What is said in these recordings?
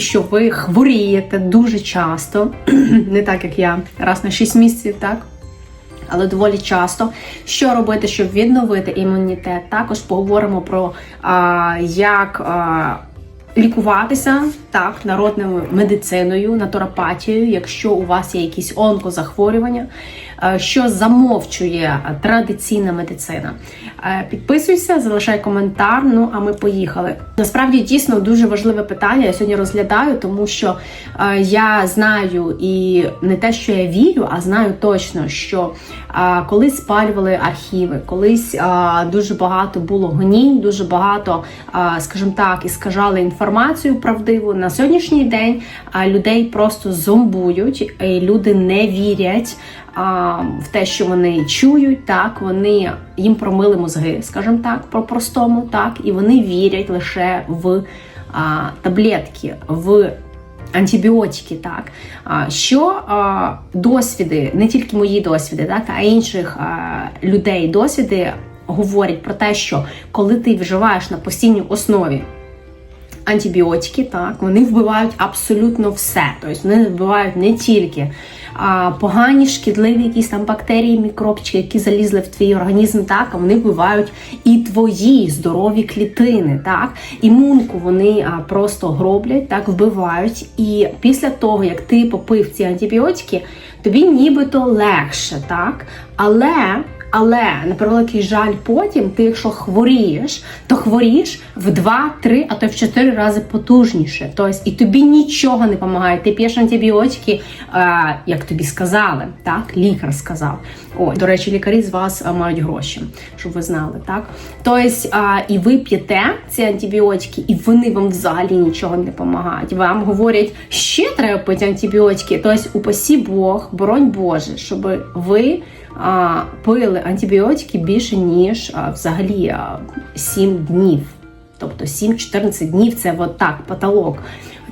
що ви хворієте дуже часто, не так як я, раз на 6 місяців, так? Але доволі часто. Що робити, щоб відновити імунітет? Також поговоримо про а, як а, лікуватися так, народною медициною, натуропатією, якщо у вас є якісь онкозахворювання, е, що замовчує традиційна медицина. Е, Підписуйся, залишай коментар. Ну а ми поїхали. Насправді дійсно дуже важливе питання. Я сьогодні розглядаю, тому що е, я знаю і не те, що я вірю, а знаю точно, що колись спалювали архіви, колись дуже багато було гонінь, дуже багато, скажімо так, іскажали інформацію правдиву. На сьогоднішній день людей просто зомбують, люди не вірять в те, що вони чують, так вони їм промили мозги, скажімо так, по-простому, так, і вони вірять лише в таблетки, в антибіотики, так що досвіди, не тільки мої досвіди, так, а інших людей досвіди говорять про те, що коли ти вживаєш на постійній основі антибіотики, так, вони вбивають абсолютно все. Тобто вони вбивають не тільки а, погані, шкідливі якісь там бактерії, мікробчики, які залізли в твій організм, так, а вони вбивають і твої здорові клітини, так, імунку вони а, просто гроблять, так, вбивають. І після того, як ти попив ці антибіотики, тобі нібито легше, так, але. Але на превеликий жаль, потім ти, якщо хворієш, то хворієш в 2-3, а то й в 4 рази потужніше. Тобто і тобі нічого не допомагає. Ти п'єш антибіотики, е, як тобі сказали, так лікар сказав. Ой, до речі, лікарі з вас е, мають гроші, щоб ви знали, так. Тобто, е, і ви п'єте ці антибіотики, і вони вам взагалі нічого не допомагають. Вам говорять, ще треба пити антибіотики. Тобто, упасі Бог, боронь Боже, щоб ви пили антибіотики більше ніж взагалі а, 7 днів. Тобто 7-14 днів це от так, потолок.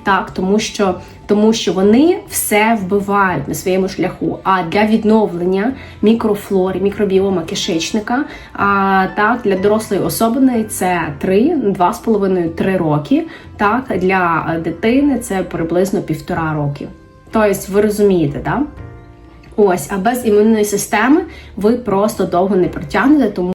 Так, тому що, тому що вони все вбивають на своєму шляху. А для відновлення мікрофлори, мікробіома кишечника, а, так, для дорослої особини це 3, 2,5-3 роки. Так, для дитини це приблизно півтора роки. Тобто, ви розумієте, так? Ось, а без імунної системи ви просто довго не протягнете, тому